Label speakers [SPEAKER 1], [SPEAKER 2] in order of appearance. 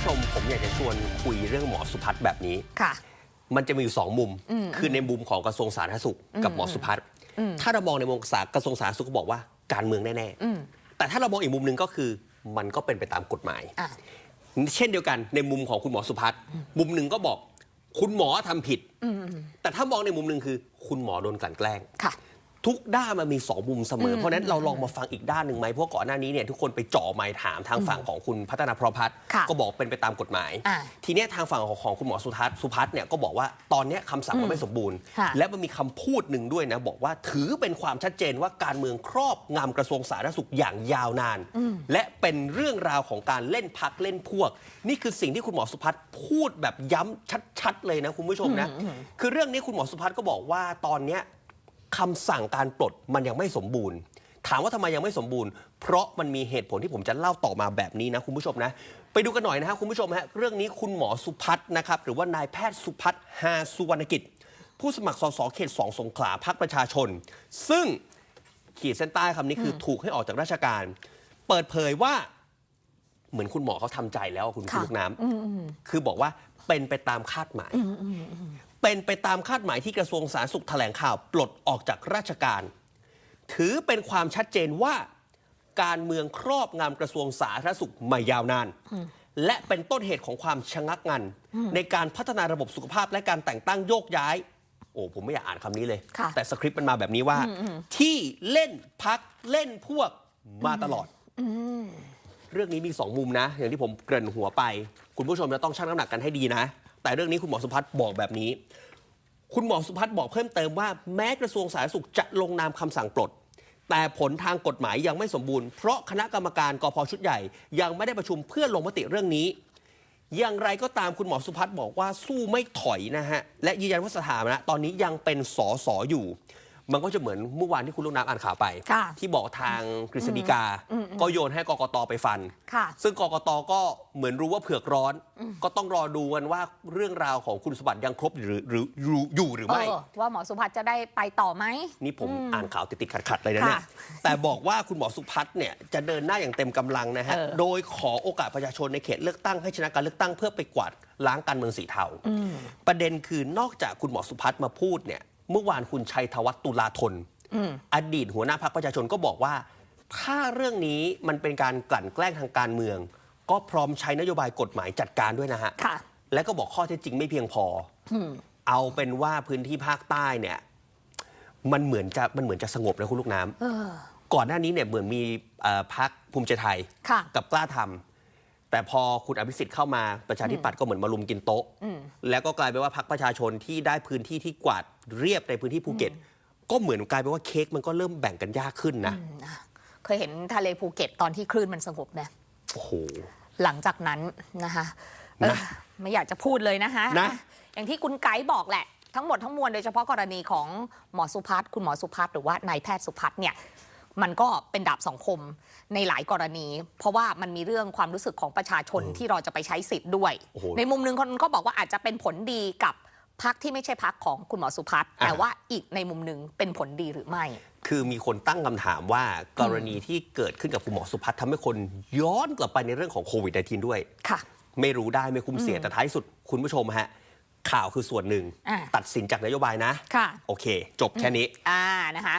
[SPEAKER 1] ผู้ชมผมอยากจะชวนคุยเรื่องหมอสุพัฒน์แบบนี้
[SPEAKER 2] ค่ะ
[SPEAKER 1] มันจะมีอยู่สองมุม
[SPEAKER 2] อืม
[SPEAKER 1] คือในมุมของกระทรวงสาธารณสุขกับหมอสุพัฒน์
[SPEAKER 2] อืม
[SPEAKER 1] ถ้าเรามองในมุมสากระทรวงสาธารณสุขก็บอกว่าการเมืองแน่
[SPEAKER 2] อืม
[SPEAKER 1] ๆแต่ถ้าเรามองอีกมุมหนึ่งก็คือมันก็เป็นไปตามกฎหมาย
[SPEAKER 2] อะ
[SPEAKER 1] เช่นเดียวกันในมุมของคุณหมอสุพัฒน์มุมหนึ่งก็บอก คุณหมอทำผิด
[SPEAKER 2] อืม
[SPEAKER 1] แต่ถ้ามองในมุมหนึ่งคือ คุณหมอโดนกลั่นแกล้ง
[SPEAKER 2] ค่ะ
[SPEAKER 1] ทุกด้านมันมีสองมุมเสมอ
[SPEAKER 2] อืม
[SPEAKER 1] เพราะฉะนั้นเราลองมาฟังอีกด้านหนึ่งไหมเพราะก่อนหน้านี้เนี่ยทุกคนไปเจ่อไม้ถามทางฝั่งของคุณพัฒนาพรพัฒน์
[SPEAKER 2] ค่ะ
[SPEAKER 1] ก็บอกเป็นไปตามกฎหมาย
[SPEAKER 2] อ่า
[SPEAKER 1] ทีเนี้ยทางฝั่งของของคุณหมอสุทัศน์สุพัฒน์เนี่ยก็บอกว่าตอนเนี้ยคำสั่งมันไม่สมบูรณ์
[SPEAKER 2] ค่ะ
[SPEAKER 1] และมันมีคำพูดหนึ่งด้วยนะ บอกว่าถือเป็นความชัดเจนว่าการเมืองครอบงำกระทรวงสาธารณสุขอย่างยาวนาน และเป็นเรื่องราวของการเล่นพักเล่นพวก นี่คือสิ่งที่คุณหมอสุพัฒน์พูดแบบย้ำชัดๆเลยนะคุณผู้ชมนะคือเรื่องนี้คุณหมอสุพัฒน์ก็บอกว่าตอนเนี้ย คำสั่งการปลดมันยังไม่สมบูรณ์ ถามว่าทำไมยังไม่สมบูรณ์ เพราะมันมีเหตุผลที่ผมจะเล่าต่อมาแบบนี้นะคุณผู้ชมนะ ไปดูกันหน่อยนะฮะคุณผู้ชมฮะเรื่องนี้คุณหมอสุพัฒน์นะครับหรือว่านายแพทย์สุพัฒน์ฮาสุวรรณกิจ ผู้สมัครสสเขตสองสงขลาพักประชาชน ซึ่งขีดเส้นใต้คำนี้คือถูกให้ออกจากราชการ เปิดเผยว่าเหมือนคุณหมอเขาทำใจแล้วอะคุณ
[SPEAKER 2] ค่ะ
[SPEAKER 1] ลูกน้ำคือบอกว่าเป็นไปตามคาดหมาย เป็นไปตามคาดหมายที่กระทรวงสาธารณสุขแถลงข่าวปลดออกจากราชการ ถือเป็นความชัดเจนว่า การเมืองครอบงำกระทรวงสาธารณสุขมายาวนาน และเป็นต้นเหตุของความชะงักงัน ในการพัฒนาระบบสุขภาพและการแต่งตั้งโยกย้าย โอ้ผมไม่อยากอ่านคำนี้เลย
[SPEAKER 2] ค่ะ
[SPEAKER 1] แต่สคริปต์มันมาแบบนี้ว่า ที่เล่นพักเล่นพวกมาตลอดเรื่องนี้มีสองมุมนะ อย่างที่ผมเกริ่นหัวไป คุณผู้ชมจะต้องชั่งน้ำหนักกันให้ดีนะ แต่เรื่องนี้คุณหมอสุพัฒน์บอกแบบนี้ คุณหมอสุพัฒน์บอกเพิ่มเติมว่าแม้กระทรวงสาธารณสุขจะลงนามคำสั่งปลด แต่ผลทางกฎหมายยังไม่สมบูรณ์เพราะคณะกรรมการกพชุดใหญ่ ยังไม่ได้ประชุมเพื่อลงมติเรื่องนี้ อย่างไรก็ตามคุณหมอสุพัฒน์บอกว่าสู้ไม่ถอยนะฮะและยืนยันว่าสถานะตอนนี้ยังเป็นสอสออยู่ มันก็จะเหมือนเมื่อวานที่คุณลูกน้ำอ่านข่าวไป
[SPEAKER 2] ค่ะ
[SPEAKER 1] ที่บอกทางกฤษฎีกาก็โยนให้กกตไปฟัน
[SPEAKER 2] ค่ะ
[SPEAKER 1] ซึ่งกกตก็เหมือนรู้ว่าเผือกร้อน ก็ต้องรอดูกันว่าเรื่องราวของคุณสมบัติยังครบหรือหรือหรืออยู่หรือ
[SPEAKER 2] เอ
[SPEAKER 1] ไม่
[SPEAKER 2] อ ว่าหมอสุพัฒน์จะได้ไปต่อไหม
[SPEAKER 1] นี่ผมอ่านข่าวติดๆขัดๆเลยนะเนี่ย
[SPEAKER 2] ค่ะ
[SPEAKER 1] แต่บอกว่าคุณหมอสุพัฒน์เนี่ยจะเดินหน้าอย่างเต็มกำลังนะฮะ
[SPEAKER 2] เออ
[SPEAKER 1] โดยขอโอกาสประชาชนในเขตเลือกตั้งให้ชนะการเลือกตั้งเพื่อไปกวาดล้างการเมืองสีเทา ประเด็นคือนอกจากคุณหมอสุพัฒน์มาพูดเนี่ย เมื่อวานคุณชัยธวัฒน์ตุลาธนอดีตหัวหน้าพรรคประชาชนก็บอกว่า ถ้าเรื่องนี้มันเป็นการกลั่นแกล้งทางการเมือง ก็พร้อมใช้นโยบายกฎหมายจัดการด้วยนะฮะ
[SPEAKER 2] ค่ะ
[SPEAKER 1] และก็บอกข้อเท็จจริงไม่เพียงพออเอาเป็นว่าพื้นที่ภาคใต้เนี่ย มันเหมือนจะมันเหมือนจะสงบนะคุณลูกน้ำ
[SPEAKER 2] เออ
[SPEAKER 1] ก่อนหน้านี้เนี่ยเหมือนมีเอ่อพักภูมิใจไทย
[SPEAKER 2] ค่ะ
[SPEAKER 1] กับกล้าทำแต่พอคุณอภิสิทธิ์เข้ามาประชาธิปัตย์ก็เหมือนมารุมกินโต๊ะ แล้วก็กลายเป็นว่าพักประชาชนที่ได้พื้นที่ที่กวาดเรียบในพื้นที่ภูเก็ต ก็เหมือนกลายเป็นว่าเค้กมันก็เริ่มแบ่งกันยากขึ้นนะ
[SPEAKER 2] เคยเห็นทะเลภูเก็ตตอนที่คลื่นมันสงบนะ
[SPEAKER 1] โอ้โห
[SPEAKER 2] หลังจากนั้นนะคะเออ
[SPEAKER 1] นะ
[SPEAKER 2] ไม่อยากจะพูดเลยนะคะ
[SPEAKER 1] นะ
[SPEAKER 2] อย่างที่คุณไกด์บอกแหละ ทั้งหมดทั้งมวลโดยเฉพาะกรณีของหมอสุพัฒน์คุณหมอสุพัฒน์หรือว่านายแพทย์สุพัฒน์เนี่ย มันก็เป็นดาบสองคมในหลายกรณี เพราะว่ามันมีเรื่องความรู้สึกของประชาชนที่เราจะไปใช้สิทธิ์ด้วย
[SPEAKER 1] โอ้โห
[SPEAKER 2] ในมุมหนึ่งคนก็บอกว่าอาจจะเป็นผลดีกับพักที่ไม่ใช่พักของคุณหมอสุพัฒน์
[SPEAKER 1] อะ
[SPEAKER 2] แต่ว่าอีกในมุมหนึ่งเป็นผลดีหรือไม่
[SPEAKER 1] คือมีคนตั้งคำถามว่ากรณีที่เกิดขึ้นกับคุณหมอสุพัฒน์ทำให้คนย้อนกลับไปในเรื่องของโควิด -19 ด้วย
[SPEAKER 2] ค่ะ
[SPEAKER 1] ไม่รู้ได้ไม่คุ้มเสียแต่ท้ายสุดคุณผู้ชมฮะข่าวคือส่วนหนึ่ง
[SPEAKER 2] อะ
[SPEAKER 1] ตัดสินจากนโยบายนะ
[SPEAKER 2] ค่ะ
[SPEAKER 1] โอเค จบแค่นี้
[SPEAKER 2] อ่านะคะ